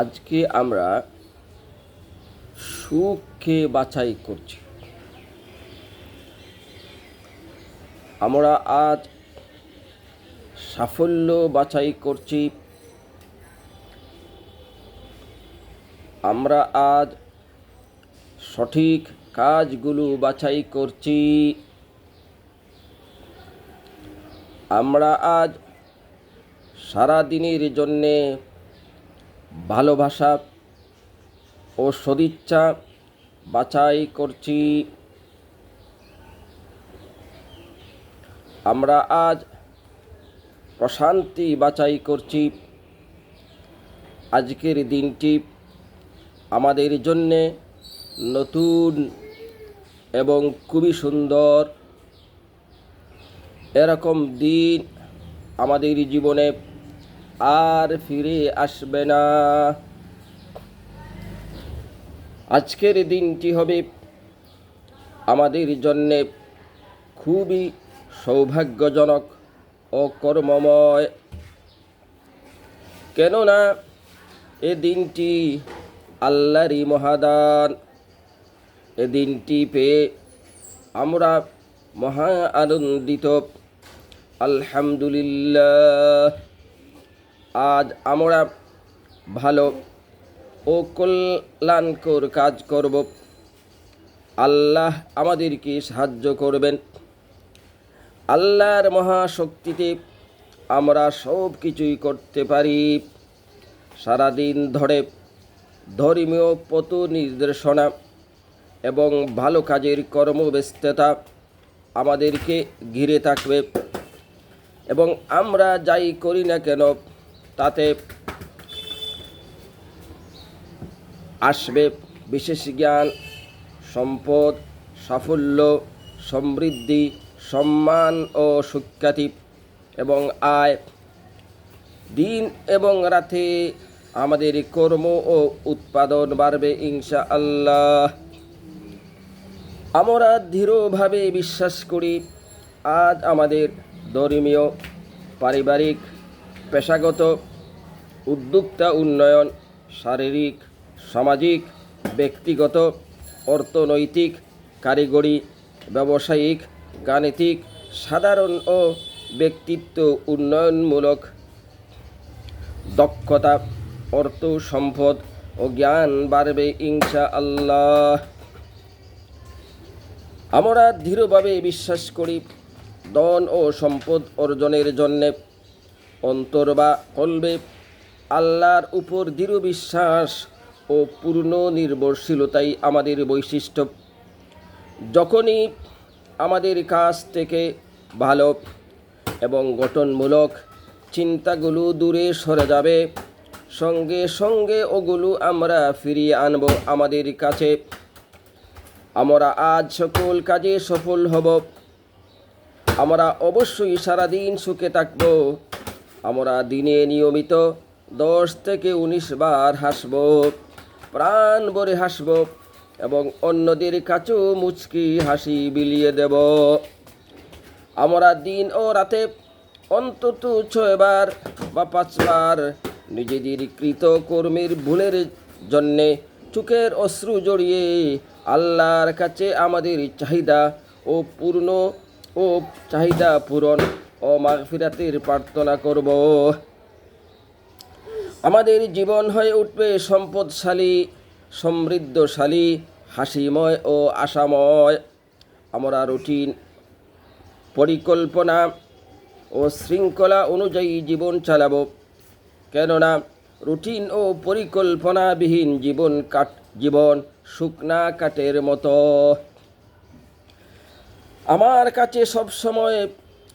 আজকে আমরা সুখকে বাছাই করছি। আমরা আজ সাফল্য বাছাই করছি। আমরা আজ সঠিক কাজগুলো বাছাই করছি। আমরা আজ সারা দিনের জন্যে ভালোবাসা ও সদিচ্ছা বাছাই করছি। আমরা আজ প্রশান্তি বাছাই করছি। আজকের দিনটি আমাদের জন্যে নতুন এবং খুবই সুন্দর। এরকম দিন আমাদের জীবনে আর ফিরে আসবে না। আজকের দিনটি হবে আমাদের জন্যে খুবই সৌভাগ্যজনক ও কর্মময়। কেননা এ দিনটি আল্লাহরই মহাদান। এ দিনটি পেয়ে আমরা মহা আনন্দিত। আলহামদুলিল্লাহ। আজ আমরা ভালো ও কল্যাণকর কাজ করব। আল্লাহ আমাদেরকে সাহায্য করবেন। আল্লাহর মহাশক্তিতে আমরা সব কিছুই করতে পারি। সারাদিন ধরে ধর্মীয় পত নির্দেশনা এবং ভালো কাজের কর্মব্যস্ততা আমাদেরকে ঘিরে থাকবে। এবং আমরা যাই করি না কেন তাতে আসবে বিশেষ জ্ঞান, সম্পদ, সাফল্য, সমৃদ্ধি, সম্মান ও সুখ্যাতি এবং আয়। দিন এবং রাতে আমাদের কর্ম ও উৎপাদন বাড়বে ইনশা আল্লাহ আমরা দৃঢ়ভাবে বিশ্বাস করি, আজ আমাদের ধর্মীয়, পারিবারিক পেশাগত উদ্যোক্তা উন্নয়ন, শারীরিক, সামাজিক, ব্যক্তিগত, অর্থনৈতিক, কারিগরি, ব্যবসায়িক, গাণিতিক, সাধারণ ও ব্যক্তিত্ব উন্নয়নমূলক দক্ষতা, অর্থ সম্পদ ও জ্ঞান বাড়বে ইনশা আল্লাহ আমরা দৃঢ়ভাবে বিশ্বাস করি, ধন ও সম্পদ অর্জনের জন্যে অন্তর বা কলবে আল্লাহর উপর দৃঢ় বিশ্বাস ও পূর্ণ নির্ভরশীলতাই আমাদের বৈশিষ্ট্য। যখনই আমাদের কাছ থেকে ভালো এবং গঠনমূলক চিন্তাগুলো দূরে সরে যাবে, সঙ্গে সঙ্গে ওগুলো আমরা ফিরিয়ে আনব আমাদের কাছে। আমরা আজ সকল কাজে সফল হব। আমরা অবশ্যই সারাদিন সুখে থাকব। আমরা দিনে নিয়মিত দশ থেকে উনিশ বার হাসব। প্রাণ ভরে হাসব এবং অন্যদের কাছেও মুচকি হাসি বিলিয়ে দেব। আমরা দিন ও রাতে অন্তত ছয়বার বা পাঁচবার নিজেদের কৃত কর্মের ভুলের জন্যে চোখের অশ্রু জড়িয়ে আল্লাহর কাছে আমাদের চাহিদা ও পূর্ণ ও চাহিদা পূরণ ও মাগফিরাতের প্রার্থনা করব। আমাদের জীবন হয়ে উঠবে সম্পদশালী, সমৃদ্ধশালী, হাসিময় ও আশাময়। আমরা রুটিন, পরিকল্পনা ও শৃঙ্খলা অনুযায়ী জীবন চালাবো। কেননা রুটিন ও পরিকল্পনাবিহীন জীবন কাট, জীবন শুকনা কাঠের মতো। আমার কাছে সব সময়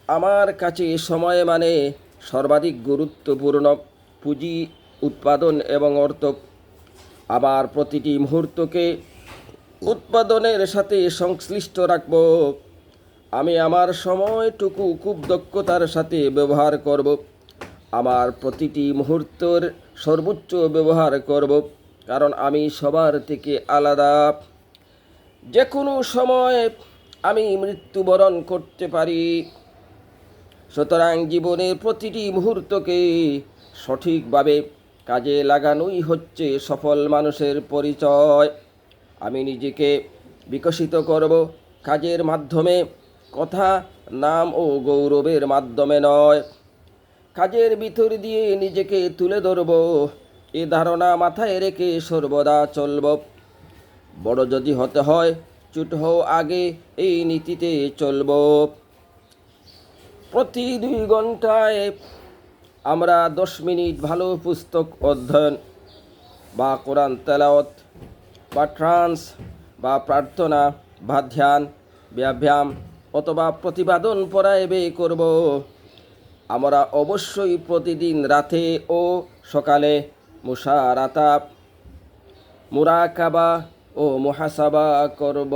আমার কাছে সময় মানে সর্বাধিক গুরুত্বপূর্ণ পুঁজি উৎপাদন এবং অর্থ আবার প্রতিটি মুহূর্তকে উৎপাদনের সাথে সংশ্লিষ্ট রাখব। আমি আমার সময়টুকু খুব দক্ষতার সাথে ব্যবহার করব। আমার প্রতিটি মুহূর্তের সর্বোচ্চ ব্যবহার করব, কারণ আমি সবার থেকে আলাদা। যে কোনো সময় আমি মৃত্যুবরণ করতে পারি। সুতরাং জীবনের প্রতিটি মুহূর্তকে সঠিকভাবে কাজে লাগানোই হচ্ছে সফল মানুষের পরিচয়। আমি নিজেকে বিকশিত করব কাজের মাধ্যমে, কথা, নাম ও গৌরবের মাধ্যমে নয়। কাজের ভিতর দিয়ে নিজেকে তুলে ধরব, এ ধারণা মাথায় রেখে সর্বদা চলব। বড় যদি হতে হয়, চুট হও আগে, এই নীতিতে চলব। প্রতি দুই ঘন্টায় আমরা দশ মিনিট ভালো পুস্তক অধ্যয়ন বা কোরআন তেলাওয়াত বা ট্রান্স বা প্রার্থনা বা ধ্যান, ব্যায়াম অথবা প্রতিপাদন পড়ায় করব। আমরা অবশ্যই প্রতিদিন রাতে ও সকালে মুশারাতা, মুরাকাবা ও মুহাসাবা করব।